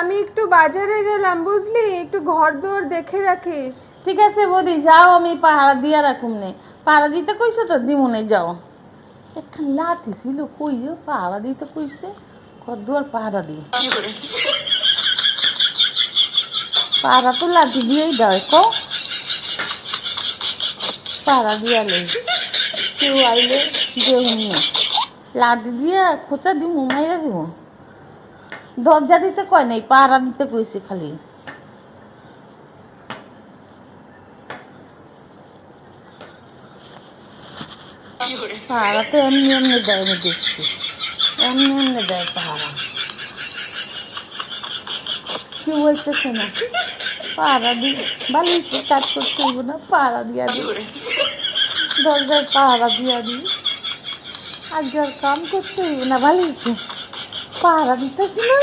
আমি একটু বাজারে গেলাম, বুঝলি? একটু ঘর দোর দেখে রাখিস। ঠিক আছে বৌদি, যাও, আমি পাহারা দিয়া রাখুম নে। পাহারা দিতে কইছো তো? দিমুনে যাও। একখান লাঠি ছিল, কই যে পাহারা দিতে কইছে? পাহারা তো লাঠি দিয়েই দেয়, কো? পাহারা দিয়ালে কেউ আইলে লাঠি দিয়ে খোঁচা দিমু, মাইরা দিব দরজা দিতে কয় নাই, পাহারা দিতে কইছে খালি। পাহারা তো এমনি এমনি দেয় আমি দেখছি। এমনি এমনি দেয় পাহারা। কি বলতেছে না? পাহারা দি বালিশে কাজ করতে হইব না, পাহারা দিয়া দি দরজায় পাহারা দিয়া দি আজ আর কাম করতে হইব না বালিশে পাহারা দিতেছি না